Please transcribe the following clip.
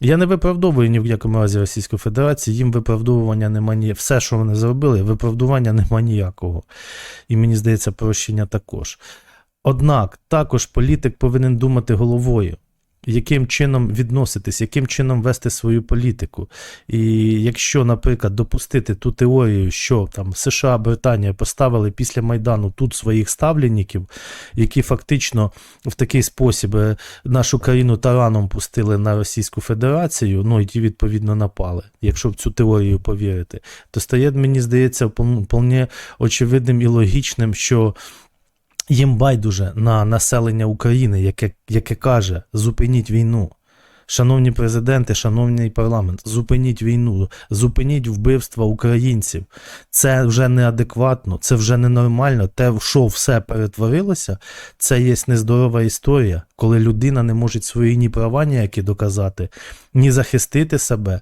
Я не виправдовую ні в якому разі Російської Федерації, їм виправдовування нема ні. Все, що вони зробили, виправдування нема ніякого. І мені здається, прощення також. Однак також політик повинен думати головою, яким чином відноситись, яким чином вести свою політику. І якщо, наприклад, допустити ту теорію, що там США, Британія поставили після Майдану тут своїх ставленників, які фактично в такий спосіб е, нашу країну тараном пустили на Російську Федерацію, ну і ті відповідно напали, якщо в цю теорію повірити, то стає, мені здається, впол- вполне очевидним і логічним, що їм байдуже на населення України, яке, яке каже: зупиніть війну. Шановні президенти, шановний парламент, зупиніть війну, зупиніть вбивства українців. Це вже неадекватно, це вже ненормально. Те, в що все перетворилося, це є нездорова історія, коли людина не може свої ні права ніякі доказати, ні захистити себе,